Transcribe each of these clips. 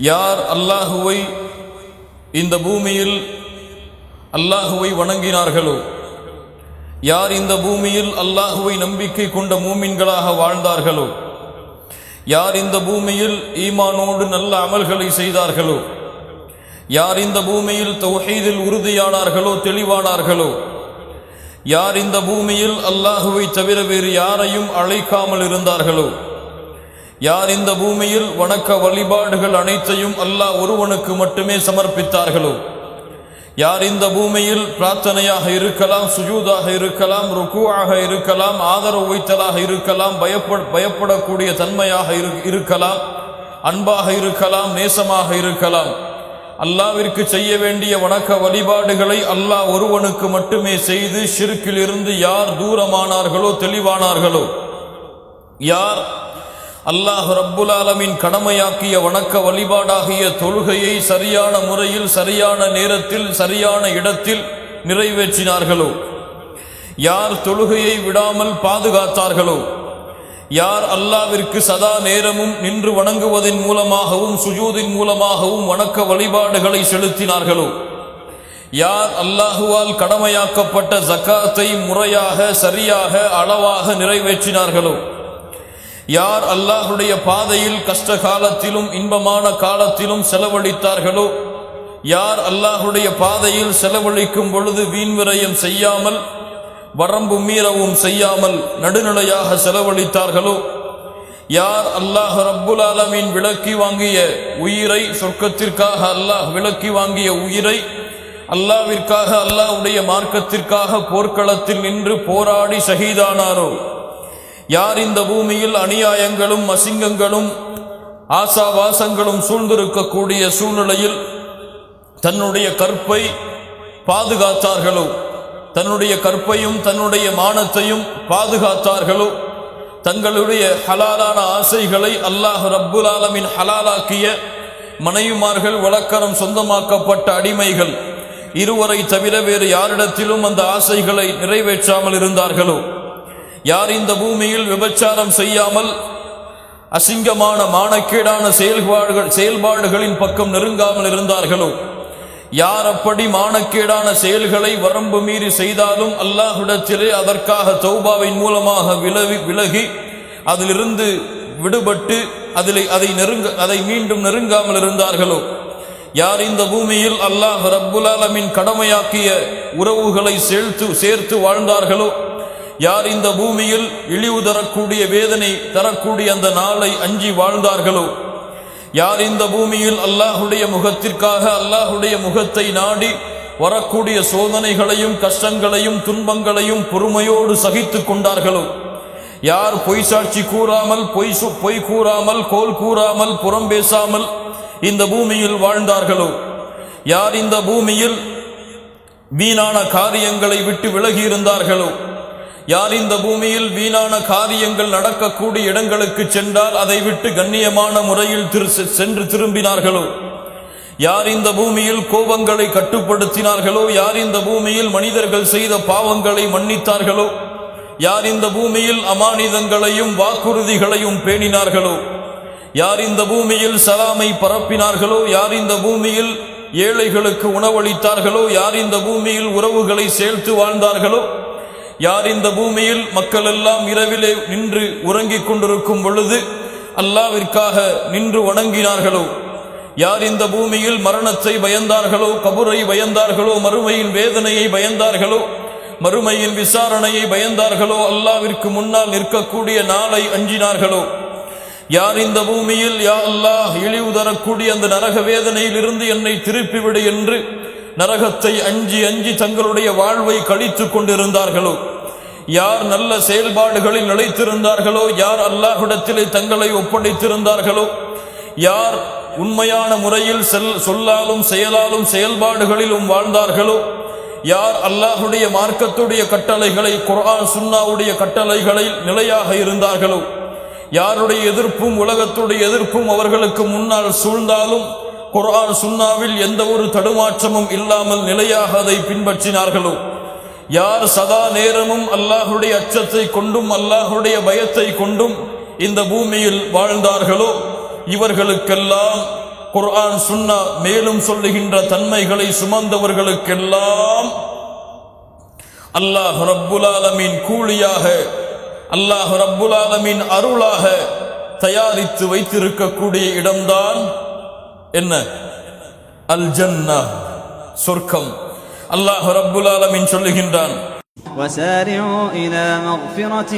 யார் அல்லாஹுவை இந்த பூமியில் அல்லாஹுவை வணங்கினார்களோ? யார் இந்த பூமியில் அல்லாஹுவை நம்பிக்கை கொண்ட மூமின்களாக வாழ்ந்தார்களோ? யார் இந்த பூமியில் ஈமானோடு நல்ல அமல்களை செய்தார்களோ? யார் இந்த பூமியில் தௌஹீதில் உறுதியானார்களோ தெளிவானார்களோ? யார் இந்த பூமியில் அல்லாஹுவை தவிர வேறு யாரையும் அழைக்காமல் இருந்தார்களோ? யார் இந்த பூமியில் வணக்க வழிபாடுகள் அனைத்தையும் அல்லாஹ் ஒருவனுக்கு மட்டுமே சமர்ப்பித்தார்களோ? யார் இந்த பூமியில் பிரார்த்தனையாக இருக்கலாம் சுஜூதாக இருக்கலாம் ருக்குவாக இருக்கலாம் ஆதரவு வைத்தலாக இருக்கலாம் பயப்பட பயப்படக்கூடிய தன்மையாக இரு- இருக்கலாம் அன்பாக இருக்கலாம் நேசமாக இருக்கலாம். அல்லாவிற்கு செய்ய வேண்டிய வணக்க வழிபாடுகளை அல்லாஹ் ஒருவனுக்கு மட்டுமே செய்து ஷிர்க்கில் இருந்து யார் தூரமானார்களோ தெளிவானார்களோ? யார் அல்லாஹ் ரப்புல் ஆலமின் கடமையாக்கிய வணக்க வழிபாடாகிய தொழுகையை சரியான முறையில் சரியான நேரத்தில் சரியான இடத்தில் நிறைவேற்றினார்களோ? யார் தொழுகையை விடாமல் பாதுகாத்தார்களோ? யார் அல்லாவிற்கு சதா நேரமும் நின்று வணங்குவதன் மூலமாகவும் சுஜூதின் மூலமாகவும் வணக்க வழிபாடுகளை செலுத்தினார்களோ? யார் அல்லாஹுவால் கடமையாக்கப்பட்ட ஜக்காத்தை முறையாக சரியாக அளவாக நிறைவேற்றினார்களோ? யார் அல்லாஹுடைய பாதையில் கஷ்ட காலத்திலும் இன்பமான காலத்திலும் செலவழித்தார்களோ யார் அல்லாஹுடைய பாதையில் செலவழிக்கும் பொழுது வீண்விரயம் செய்யாமல் வரம்பு மீறவும் செய்யாமல் நடுநிலையாக செலவழித்தார்களோ யார் அல்லாஹ் ரப்புல் ஆலமீன் விலக்கி வாங்கிய உயிரை சொர்க்கத்திற்காக அல்லாஹ் விளக்கி வாங்கிய உயிரை அல்லாவிற்காக அல்லாஹ்வுடைய மார்க்கத்திற்காக போர்க்களத்தில் நின்று போராடி ஷஹீதானாரோ யார் இந்த பூமியில் அநியாயங்களும் அசிங்கங்களும் ஆசாவாசங்களும் சூழ்ந்திருக்கக்கூடிய சூழ்நிலையில் தன்னுடைய கற்பை பாதுகாத்தார்களோ? தன்னுடைய கற்பையும் தன்னுடைய மானத்தையும் பாதுகாத்தார்களோ? தங்களுடைய ஹலாலான ஆசைகளை அல்லாஹ் ரப்புல் ஆலமின் ஹலாலாக்கிய மனைவிமார்கள் வழக்கரம் சொந்தமாக்கப்பட்ட அடிமைகள். இருவரை தவிர வேறு யாரிடத்திலும் அந்த ஆசைகளை நிறைவேற்றாமல் இருந்தார்களோ? யார் இந்த பூமியில் விபச்சாரம் செய்யாமல் அசிங்கமான மானக்கேடான செயல்பாடுகள் செயல்பாடுகளின் பக்கம் நெருங்காமல் இருந்தார்களோ? யார் அப்படி மானக்கேடான செயல்களை வரம்பு மீறி செய்தாலும் அல்லாஹுடத்திலே அதற்காக தௌபாவின் மூலமாக விலகி விலகி அதிலிருந்து விடுபட்டு அதில் அதை நெருங்க அதை மீண்டும் நெருங்காமல் இருந்தார்களோ? யார் இந்த பூமியில் அல்லாஹ் ரப்புல் கடமையாக்கிய உறவுகளை சேர்த்து சேர்த்து வாழ்ந்தார்களோ? யார் இந்த பூமியில் இழிவு தரக்கூடிய வேதனை தரக்கூடிய அந்த நாளை அஞ்சி வாழ்ந்தார்களோ? யார் இந்த பூமியில் அல்லாஹுடைய முகத்திற்காக அல்லாஹுடைய முகத்தை நாடி வரக்கூடிய சோதனைகளையும் கஷ்டங்களையும் துன்பங்களையும் பொறுமையோடு சகித்து கொண்டார்களோ? யார் பொய் சாட்சி கூறாமல் பொய் பொய் கூறாமல் கோல் கூறாமல் புறம் பேசாமல் இந்த பூமியில் வாழ்ந்தார்களோ? யார் இந்த பூமியில் வீணான காரியங்களை விட்டு விலகி இருந்தார்களோ? யார் இந்த பூமியில் வீணான காரியங்கள் நடக்கக்கூடிய இடங்களுக்கு சென்றால் அதை விட்டு கண்ணியமான முறையில் திரு சென்று திரும்பினார்களோ? யார் இந்த பூமியில் கோபங்களை கட்டுப்படுத்தினார்களோ? யார் இந்த பூமியில் மனிதர்கள் செய்த பாவங்களை மன்னித்தார்களோ? யார் இந்த பூமியில் அமானிதங்களையும் வாக்குறுதிகளையும் பேணினார்களோ? யார் இந்த பூமியில் சலாமை பரப்பினார்களோ? யார் இந்த பூமியில் ஏழைகளுக்கு உணவளித்தார்களோ? யார் இந்த பூமியில் உறவுகளை சேர்த்து வாழ்ந்தார்களோ? யார் இந்த பூமியில் மக்கள் எல்லாம் இரவிலே நின்று உறங்கிக் கொண்டிருக்கும் பொழுது அல்லாவிற்காக நின்று வணங்கினார்களோ? யார் இந்த பூமியில் மரணத்தை பயந்தார்களோ? கபுரை பயந்தார்களோ? மறுமையின் வேதனையை பயந்தார்களோ? மறுமையின் விசாரணையை பயந்தார்களோ? அல்லாவிற்கு முன்னால் நிற்கக்கூடிய நாளை அஞ்சினார்களோ? யார் இந்த பூமியில் யா அல்லாஹ் இழிவு தரக்கூடிய அந்த நரக வேதனையில் இருந்து என்னை திருப்பிவிடு என்று நரகத்தை அஞ்சி அஞ்சி தங்களுடைய வாழ்வை கழித்துக் கொண்டிருந்தார்களோ? யார் நல்ல செயல்பாடுகளில் நிலைத்திருந்தார்களோ யார் அல்லாஹ்விடத்திலே தங்களை ஒப்படைத்திருந்தார்களோ யார் உண்மையான முறையில் செல் சொல்லாலும் செயலாலும் செயல்பாடுகளிலும் வாழ்ந்தார்களோ யார் அல்லாஹுடைய மார்க்கத்துடைய கட்டளைகளை குர்ஆன் சுன்னாவுடைய கட்டளைகளில் நிலையாக இருந்தார்களோ யாருடைய எதிர்ப்பும் உலகத்துடைய எதிர்ப்பும் அவர்களுக்கு முன்னால் சூழ்ந்தாலும் குர்ஆன் சுன்னாவில் எந்த ஒரு தடுமாற்றமும் இல்லாமல் நிலையாக அதை பின்பற்றினார்களோ யார் சதா நேரமும் அல்லாஹுடைய அச்சத்தை கொண்டும் அல்லாஹுடைய பயத்தை கொண்டும் இந்த பூமியில் வாழ்ந்தார்களோ இவர்களுக்கெல்லாம் குர்ஆன் சுன்னா மேலும் சொல்லுகின்ற தன்மைகளை சுமந்தவர்களுக்கெல்லாம் அல்லாஹ் ரப்புல் கூலியாக அல்லாஹ் ரப்புல் அருளாக தயாரித்து வைத்திருக்கக்கூடிய இடம்தான் என்ன? அல் ஜன்னா சொர்க்கம். الله رب العالمين شلكين دان وسارعوا إلى مغفرة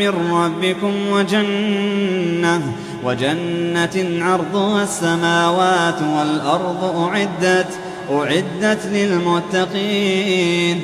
من ربكم وجنة وجنة عرضها السماوات والأرض أعدت أعدت للمتقين.